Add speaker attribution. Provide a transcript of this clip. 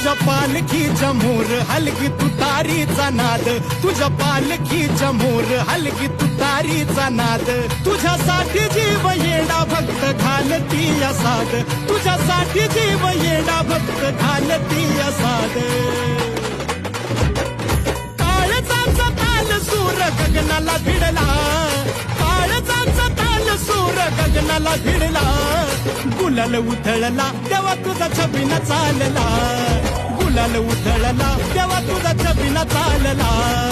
Speaker 1: तुझ्या पालखी मोर हलगी तुतारीचा नाद तुझ्या पालखी मोर हलगी तुतारीचा नाद तुझ्यासाठी जीव येडा भक्त घालती या साद तुझ्यासाठी जीव येडा भक्त घालती या साद काळजाचा ताल सूर गगनाला भिडला. काळजाचा ताल सूर गगनाला भिडला. गुलाल उधळला तेव्हा तुझा छबिना चालला. उधळला तेव्हा तुझा
Speaker 2: छबीला चालला.